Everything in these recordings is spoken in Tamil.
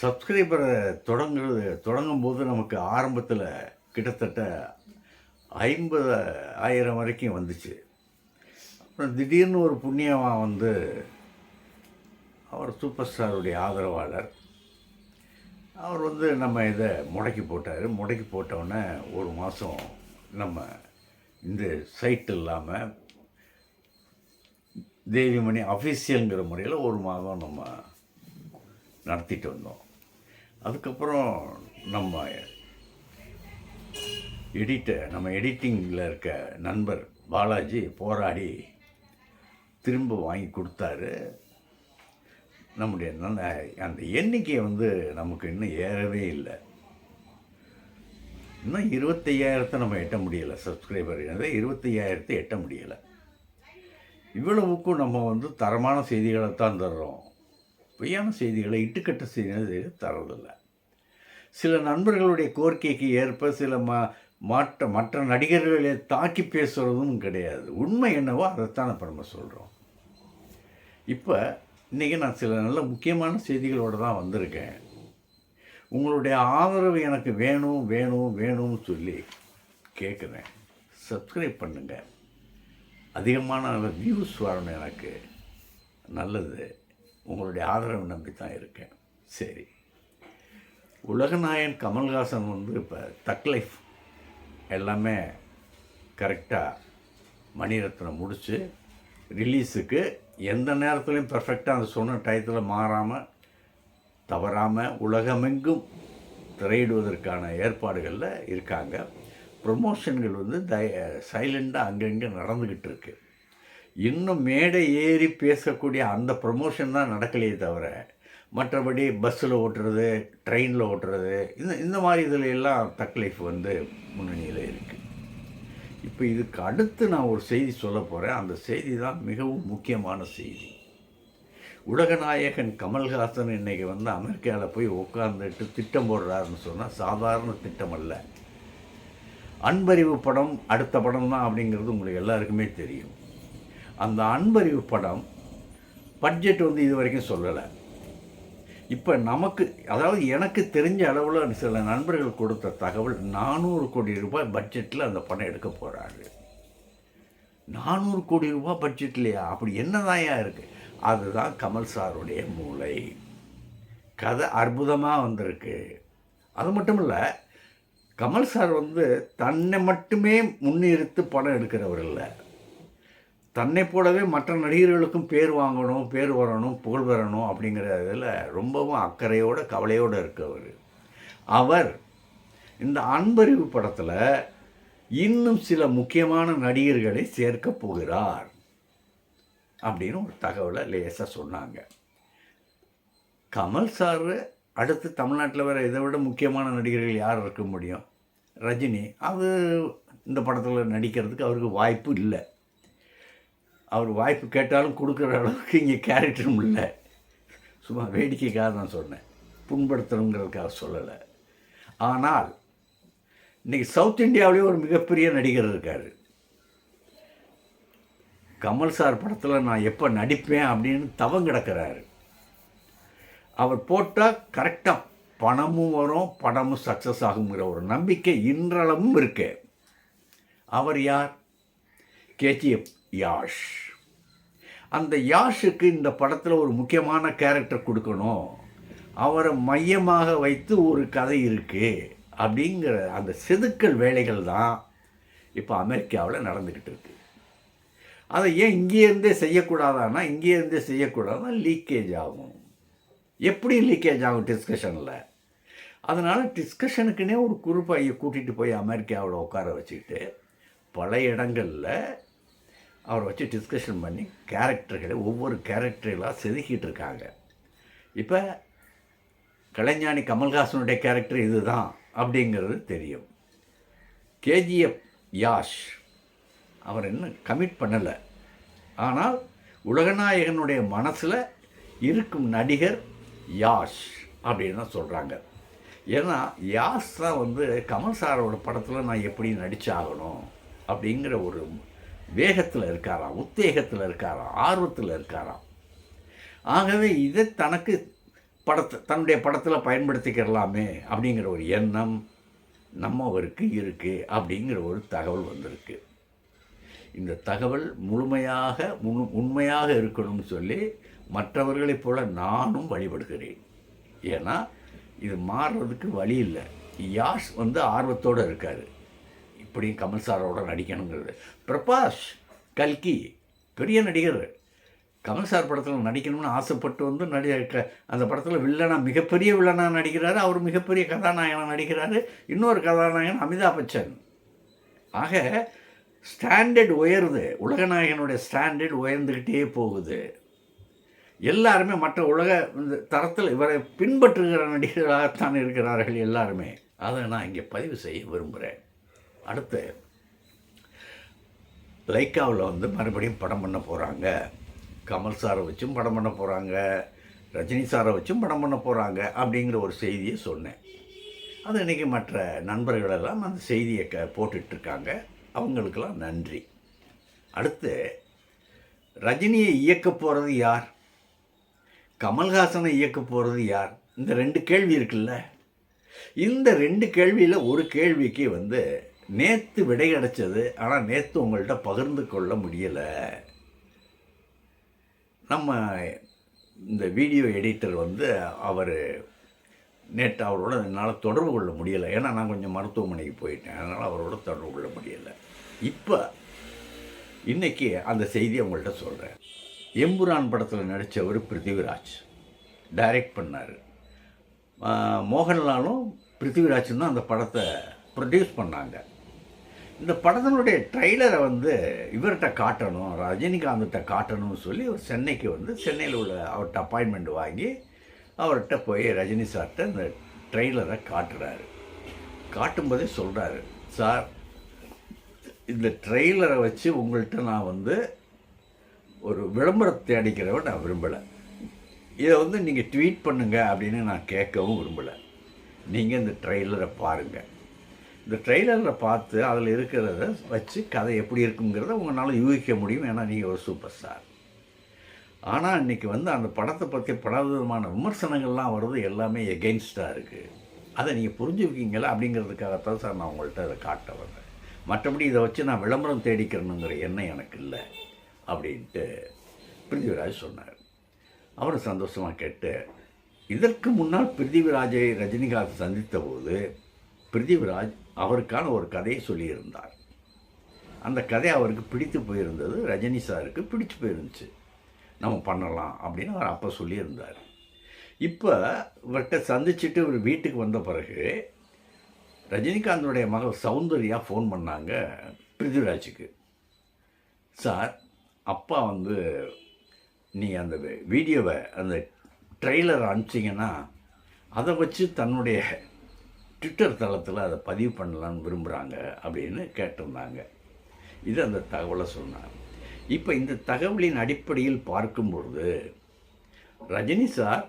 சப்ஸ்கிரைபரை தொடங்குறது தொடங்கும் போது நமக்கு ஆரம்பத்தில் கிட்டத்தட்ட ஐம்பது ஆயிரம் வரைக்கும் வந்துச்சு. அப்புறம் திடீர்னு ஒரு புண்ணியமாக வந்து அவர் சூப்பர் ஸ்டாருடைய ஆதரவாளர். அவர் வந்து நம்ம இதை முடக்கி போட்டார். முடக்கி போட்டவுடனே ஒரு மாதம் நம்ம இந்த சைட் இல்லாமல் தேவிமணி அஃபிஷியலுங்கிற முறையில் ஒரு மாதம் நம்ம நடத்திட்டு வந்தோம். அதுக்கப்புறம் நம்ம எடிட்டர் நம்ம எடிட்டிங்கில் இருக்க நண்பர் பாலாஜி போராடி திரும்ப வாங்கி கொடுத்தாரு. நம்முடைய நல்ல அந்த எண்ணிக்கையை வந்து நமக்கு இன்னும் ஏறவே இல்லை. இன்னும் இருபத்தையாயிரத்தை நம்ம எட்ட முடியலை சப்ஸ்கிரைபர். இருபத்தையாயிரத்தை எட்ட முடியலை. இவ்வளவுக்கும் நம்ம வந்து தரமான செய்திகளை தான் தர்றோம். பொய்யான செய்திகளை இட்டுக்கட்ட செய்திகளை தரதில்லை சில நண்பர்களுடைய கோரிக்கைக்கு ஏற்ப சில ம மாற்ற மற்ற நடிகர்களை தாக்கி பேசுகிறதும் கிடையாது. உண்மை என்னவோ அதைத்தான் இப்போ நம்ம சொல்கிறோம் இப்போ இன்றைக்கி நான் சில நல்ல முக்கியமான செய்திகளோடு தான் வந்திருக்கேன். உங்களுடைய ஆதரவு எனக்கு வேணும் வேணும் வேணும்னு சொல்லி கேட்குறேன் சப்ஸ்கிரைப் பண்ணுங்கள் அதிகமான வியூஸ் வரணும் எனக்கு. நல்லது. உங்களுடைய ஆதரவு நம்பி தான் இருக்கேன். சரி. உலகநாயன் கமல்ஹாசன் வந்து இப்போ தக் லைஃப் எல்லாமே கரெக்டாக மணிரத்னம் முடித்து ரிலீஸுக்கு எந்த நேரத்துலையும் பர்ஃபெக்டாக அந்த சொன்ன டயத்தில் மாறாமல் தவறாமல் உலகமெங்கும் திரையிடுவதற்கான ஏற்பாடுகளில் இருக்காங்க. ப்ரொமோஷன்கள் வந்து தய சைலண்டாக அங்கங்கே நடந்துக்கிட்டு இருக்கு. இன்னும் மேடை ஏறி பேசக்கூடிய அந்த ப்ரொமோஷன் தான் நடக்கலையே தவிர மற்றபடி பஸ்ஸில் ஓட்டுறது ட்ரெயினில் ஓட்டுறது இந்த இந்த மாதிரி இதில் எல்லாம் தக் லைஃப் வந்து முன்னணியில் இருக்குது இப்போ இதுக்கு அடுத்து நான் ஒரு செய்தி சொல்ல போகிறேன் அந்த செய்தி தான் மிகவும் முக்கியமான செய்தி. உலகநாயகன் கமல்ஹாசன் இன்றைக்கி வந்து அமெரிக்காவில் போய் உட்காந்துட்டு திட்டம் போடுறாருன்னு சொன்னால் சாதாரண திட்டம் அல்ல. அன்பறிவு படம் அடுத்த படம் தான் அப்படிங்கிறது உங்களுக்கு எல்லாருக்குமே தெரியும். அந்த அன்பறிவு படம் பட்ஜெட் வந்து இது வரைக்கும் சொல்லலை. இப்போ நமக்கு அதாவது எனக்கு தெரிஞ்ச அளவில் சில நண்பர்கள் கொடுத்த தகவல் நானூறு கோடி ரூபாய் பட்ஜெட்டில் அந்த பணம் எடுக்க போகிறாரு நானூறு கோடி ரூபாய் பட்ஜெட்லையா? அப்படி என்னதாயா இருக்குது அதுதான் கமல் சாருடைய மூளை. கதை அற்புதமாக வந்திருக்கு. அது மட்டும் இல்லை கமல் சார் வந்து தன்னை மட்டுமே முன்னிறுத்து படம் எடுக்கிறவர் இல்லை. தன்னை போலவே மற்ற நடிகர்களுக்கும் பேர் வாங்கணும் பேர் வரணும் புகழ் பெறணும் அப்படிங்கிற இதில் ரொம்பவும் அக்கறையோட கவலையோடு இருக்கவர். அவர் இந்த அன்பறிவு படத்தில் இன்னும் சில முக்கியமான நடிகர்களை சேர்க்க போகிறார் அப்படின்னு ஒரு தகவலை லேசாக சொன்னாங்க. கமல் சார் அடுத்து தமிழ்நாட்டில் வேறு இதை விட முக்கியமான நடிகர்கள் யார் இருக்க முடியும்? ரஜினி. அது இந்த படத்தில் நடிக்கிறதுக்கு அவருக்கு வாய்ப்பு இல்லை. அவர் வாய்ப்பு கேட்டாலும் கொடுக்குற அளவுக்கு இங்கே கேரக்டரும் இல்லை. சும்மா வேடிக்கைக்காக நான் சொன்னேன். புண்படுத்தணுங்கிறதுக்காக சொல்லலை. ஆனால் இன்றைக்கி சவுத் இந்தியாவிலேயே ஒரு மிகப்பெரிய நடிகர் இருக்கார். கமல் சார் படத்தில் நான் எப்போ நடிப்பேன் அப்படின்னு தவம் கிடக்கிறாரு. அவர் போட்டால் கரெக்டாக பணமும் வரும் படமும் சக்ஸஸ் ஆகுங்கிற ஒரு நம்பிக்கை இன்றளவும் இருக்கு. அவர் யார்? கேஜிஎஃப் யாஷ். அந்த யாஷுக்கு இந்த படத்தில் ஒரு முக்கியமான கேரக்டர் கொடுக்கணும். அவரை மையமாக வைத்து ஒரு கதை இருக்குது அப்படிங்கிற அந்த செதுக்கல் வேலைகள் தான் இப்போ அமெரிக்காவில் நடந்துக்கிட்டு இருக்கு. அதை ஏன் இங்கேருந்தே செய்யக்கூடாதான்னா இங்கேருந்தே செய்யக்கூடாதுன்னா லீக்கேஜ் ஆகும். எப்படி லீக்கேஜ் ஆகும் டிஸ்கஷனில் அதனால் டிஸ்கஷனுக்குன்னே ஒரு குரூப்பை கூட்டிகிட்டு போய் அமெரிக்காவில் உட்கார வச்சுக்கிட்டு பல இடங்களில் அவரை வச்சு டிஸ்கஷன் பண்ணி கேரக்டர்களை ஒவ்வொரு கேரக்டர்களாக செதுக்கிட்டு இருக்காங்க. இப்போ கலைஞானி கமல்ஹாசனுடைய கேரக்டர் இதுதான் அப்படிங்கிறது தெரியும். கேஜிஎஃப் யாஷ் அவர் இன்னும் கமிட் பண்ணலை. ஆனால் உலகநாயகனுடைய மனசில் இருக்கும் நடிகர் யாஷ் அப்படின்னு தான் சொல்கிறாங்க ஏன்னா யாஷ் தான் வந்து கமல் சாரோட படத்தில் நான் எப்படி நடிச்சாகணும் அப்படிங்கிற ஒரு வேகத்தில் இருக்காராம் உத்தேகத்தில் இருக்காராம் ஆர்வத்தில் இருக்காராம் ஆகவே இதை தனக்கு படத்தை தன்னுடைய படத்தில் பயன்படுத்திக்கிறலாமே அப்படிங்கிற ஒரு எண்ணம் நம்மவருக்கு இருக்குது அப்படிங்கிற ஒரு தகவல் வந்திருக்கு. இந்த தகவல் முழுமையாக முழு உண்மையாக இருக்கணும்னு சொல்லி மற்றவர்களைப் போல நானும் வழிபடுகிறேன். ஏன்னா இது மாறுறதுக்கு வழி இல்லை. யாஷ் வந்து ஆர்வத்தோடு இருக்கார். இப்படியும் கமல் சாரோட நடிக்கணுங்கிறது. பிரபாஷ் கல்கி பெரிய நடிகர். கமல் சார் படத்தில் நடிக்கணும்னு ஆசைப்பட்டு வந்து நடி அந்த படத்தில் வில்லனா மிகப்பெரிய வில்லனாக நடிக்கிறாரு. அவர் மிகப்பெரிய கதாநாயகனாக நடிக்கிறாரு. இன்னொரு கதாநாயகன் அமிதாப் பச்சன். ஆக ஸ்டாண்டர்ட் உயருது. உலகநாயகனுடைய ஸ்டாண்டர்ட் உயர்ந்துக்கிட்டே போகுது. எல்லாருமே மற்ற உலக இந்த தரத்தில் இவரை பின்பற்றுகிற நடிகர்களாகத்தான் இருக்கிறார்கள் எல்லாருமே. அதை நான் இங்கே பதிவு செய்ய விரும்புகிறேன். அடுத்து லைக்காவில் வந்து மறுபடியும் படம் பண்ண போகிறாங்க கமல் சாரை வச்சும் படம் பண்ண போகிறாங்க ரஜினி சாரை வச்சும் படம் பண்ண போகிறாங்க அப்படிங்கிற ஒரு செய்தியை சொன்னேன். அது இன்றைக்கி மற்ற நண்பர்களெல்லாம் அந்த செய்தியை க போட்டுட்ருக்காங்க. அவங்களுக்கெல்லாம் நன்றி. அடுத்து ரஜினியை இயக்க போகிறது யார்? கமல்ஹாசனை இயக்க போகிறது யார்? இந்த ரெண்டு கேள்வி இருக்குல்ல? இந்த ரெண்டு கேள்வியில் ஒரு கேள்விக்கு வந்து நேற்று விடை கிடைச்சது ஆனால் நேற்று உங்கள்கிட்ட பகிர்ந்து கொள்ள முடியலை. நம்ம இந்த வீடியோ எடிட்டர் வந்து அவர் நேற்று அவரோட என்னால் தொடர்பு கொள்ள முடியலை. ஏன்னா நான் கொஞ்சம் மருத்துவமனைக்கு போயிட்டேன். அதனால் அவரோட தொடர்பு கொள்ள முடியலை. இப்போ இன்றைக்கி அந்த செய்தியை உங்கள்கிட்ட சொல்கிறேன் எம்புரான் படத்தில் நடித்தவர் பிருத்திவிராஜ். டைரக்ட் பண்ணார். மோகன்லாலும் பிருத்திவிராஜும் தான் அந்த படத்தை ப்ரொடியூஸ் பண்ணாங்க. இந்த படத்தினுடைய ட்ரைலரை வந்து இவர்கிட்ட காட்டணும் ரஜினிகாந்த்கிட்ட காட்டணும்னு சொல்லி அவர் சென்னைக்கு வந்து சென்னையில் உள்ள அவர்கிட்ட அப்பாயின்மெண்ட் வாங்கி அவர்கிட்ட போய் ரஜினி சார்கிட்ட இந்த ட்ரெய்லரை காட்டுறாரு. காட்டும்போதே சொல்கிறாரு சார் இந்த ட்ரெய்லரை வச்சு உங்கள்கிட்ட நான் வந்து ஒரு விளம்பரத்தை அடிக்கிறவ நான் விரும்பலை. இதை வந்து நீங்கள் ட்வீட் பண்ணுங்கள் அப்படின்னு நான் கேட்கவும் விரும்பலை. நீங்கள் இந்த ட்ரெய்லரை பாருங்கள் இந்த ட்ரெய்லரில் பார்த்து அதில் இருக்கிறத வச்சு கதை எப்படி இருக்குங்கிறத உங்களால் யூகிக்க முடியும். ஏன்னா நீங்கள் ஒரு சூப்பர் ஸ்டார். ஆனால் இன்றைக்கி வந்து அந்த படத்தை பற்றி பல விதமான விமர்சனங்கள்லாம் வருது. எல்லாமே எகெயின்ஸ்டாக இருக்குது அதை நீங்கள் புரிஞ்சுக்கிங்களா அப்படிங்கிறதுக்காகத்தான் சார் நான் உங்கள்கிட்ட அதை காட்ட வரேன் மற்றபடி இதை வச்சு நான் விளம்பரம் தேடிக்கிறணுங்கிற எண்ணம் எனக்கு இல்லை. அப்படின்ட்டு பிருத்திவிராஜ் சொன்னார். அவரை சந்தோஷமாக கேட்டு இதற்கு முன்னால் பிருத்திவிராஜை ரஜினிகாந்த் சந்தித்த போது பிருத்திவிராஜ் அவருக்கான ஒரு கதையை சொல்லியிருந்தார். அந்த கதை அவருக்கு பிடித்து போயிருந்தது. ரஜினி சாருக்கு பிடிச்சு போயிருந்துச்சு. நம்ம பண்ணலாம் அப்படின்னு அவர் அப்போ சொல்லியிருந்தார். இப்போ இவர்கிட்ட சந்திச்சுட்டு இவர் வீட்டுக்கு வந்த பிறகு ரஜினிகாந்தனுடைய மகள் சௌந்தர்யா ஃபோன் பண்ணாங்க பிருத்விராஜுக்கு. சார் அப்பா வந்து நீ அந்த வீடியோவை அந்த ட்ரெய்லர் அனுப்பிச்சிங்கன்னா அதை வச்சு தன்னுடைய ட்விட்டர் தளத்தில் அதை பதிவு பண்ணலான்னு விரும்புகிறாங்க அப்படின்னு கேட்டிருந்தாங்க. இது அந்த தகவலை சொன்னாங்க. இப்போ இந்த தகவலின் அடிப்படையில் பார்க்கும்பொழுது ரஜினி சார்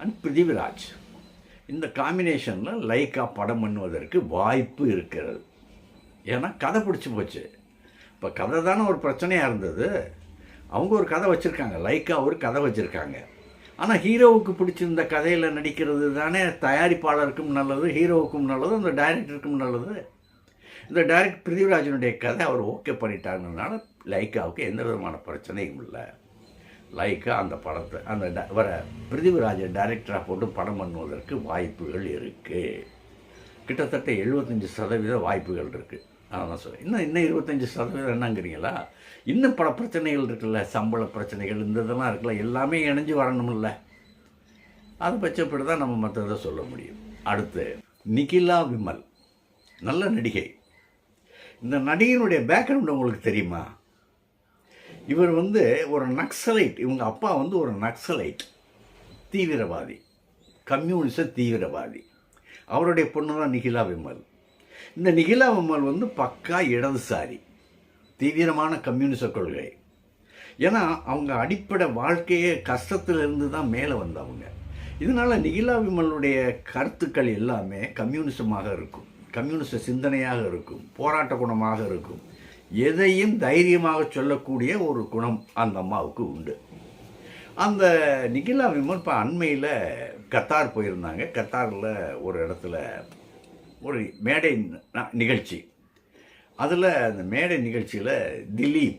அண்ட் பிருத்திவிராஜ் இந்த காம்பினேஷனில் லைக்கா படம் பண்ணுவதற்கு வாய்ப்பு இருக்கிறது. ஏன்னா கதை பிடிச்சி போச்சு. இப்போ கதை தானே ஒரு பிரச்சனையாக இருந்தது. அவங்க ஒரு கதை வச்சுருக்காங்க. லைக்கா ஒரு கதை வச்சுருக்காங்க. ஆனால் ஹீரோவுக்கு பிடிச்சிருந்த கதையில் நடிக்கிறது தானே தயாரிப்பாளருக்கும் நல்லது ஹீரோவுக்கும் நல்லது அந்த டைரக்டருக்கும் நல்லது. இந்த டைரக்ட் பிருத்திவிராஜனுடைய கதை அவர் ஓகே பண்ணிட்டாங்கனால லைக்காவுக்கு எந்த விதமான பிரச்சனையும் இல்லை. லைக்கா அந்த படத்தை அந்த வர பிருத்திவிராஜை டைரக்டராக போட்டு படம் பண்ணுவதற்கு வாய்ப்புகள் இருக்குது கிட்டத்தட்ட எழுபத்தஞ்சி சதவீத வாய்ப்புகள் இருக்குது அதான் சொல்கிறேன் இன்னும் இன்னும் இருபத்தஞ்சி சதவீதம் என்னங்கிறீங்களா? இன்னும் பல பிரச்சனைகள் இருக்குல்ல? சம்பள பிரச்சனைகள் இந்த இதெல்லாம் இருக்குல்ல? எல்லாமே இணைஞ்சு வரணும்ல? அதை பட்சப்படி தான் நம்ம மற்றதை சொல்ல முடியும். அடுத்து நிகிலா விமல். நல்ல நடிகை. இந்த நடிகையினுடைய பேக்ரவுண்ட் உங்களுக்கு தெரியுமா? இவர் வந்து ஒரு நக்சலைட். இவங்க அப்பா வந்து ஒரு நக்சலைட். தீவிரவாதி. கம்யூனிச தீவிரவாதி. அவருடைய பொண்ணு தான் நிகிலா விமல். இந்த நிகிலா வந்து பக்கா இடதுசாரி தீவிரமான கம்யூனிச கொள்கை. ஏன்னா அவங்க அடிப்படை வாழ்க்கையே கஷ்டத்திலிருந்து தான் மேலே வந்தவங்க. இதனால நிகிலா விமலுடைய கருத்துக்கள் எல்லாமே கம்யூனிசமாக இருக்கும். கம்யூனிச சிந்தனையாக இருக்கும். போராட்ட குணமாக இருக்கும். எதையும் தைரியமாக சொல்லக்கூடிய ஒரு குணம் அந்த அம்மாவுக்கு உண்டு. அந்த நிகிலா விமல் இப்போ அண்மையில் கத்தார் போயிருந்தாங்க. கத்தாரில் ஒரு இடத்துல ஒரு மேடை ந- நிகழ்ச்சி. அதில் அந்த மேடை நிகழ்ச்சியில் திலீப்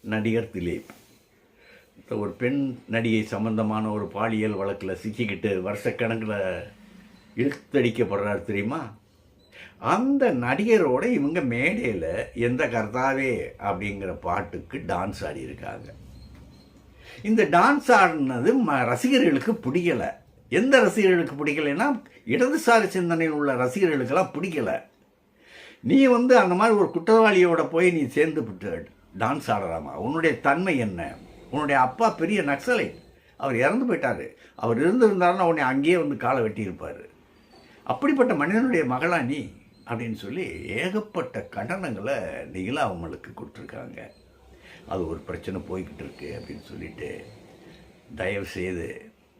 நடிகர் திலீப். ஒரு பெண் நடிகை சம்பந்தமான ஒரு பாலியல் வழக்கில் சிக்கிக்கிட்டு வருஷக்கணக்கில் இழுத்தடிக்கப்படுறார் தெரியுமா? அந்த நடிகரோட இவங்க மேடையில் எந்த கர்த்தாவே அப்படிங்கிற பாட்டுக்கு டான்ஸ் ஆடியிருக்காங்க. இந்த டான்ஸ் ஆடினது ம ரசிகர்களுக்கு பிடிக்கலை. எந்த ரசிகர்களுக்கு பிடிக்கலைன்னா இடதுசாரி சிந்தனையில் உள்ள ரசிகர்களுக்கெல்லாம் பிடிக்கலை. நீ வந்து அந்த மாதிரி ஒரு குற்றவாளியோட போய் நீ சேர்ந்து விட்டு டான்ஸ் ஆடலாமா? உன்னுடைய தன்மை என்ன? உன்னுடைய அப்பா பெரிய நக்சலை. அவர் இறந்து போயிட்டாரு. அவர் இருந்திருந்தாருன்னா உன்னை அங்கேயே வந்து காலை வெட்டியிருப்பார். அப்படிப்பட்ட மனிதனுடைய மகளா நீ அப்படின்னு சொல்லி ஏகப்பட்ட கண்டனங்களை நிகிலா அவங்களுக்கு கொடுத்துருக்காங்க. அது ஒரு பிரச்சனை போய்கிட்டு இருக்கு அப்படின்னு சொல்லிட்டு தயவு செய்து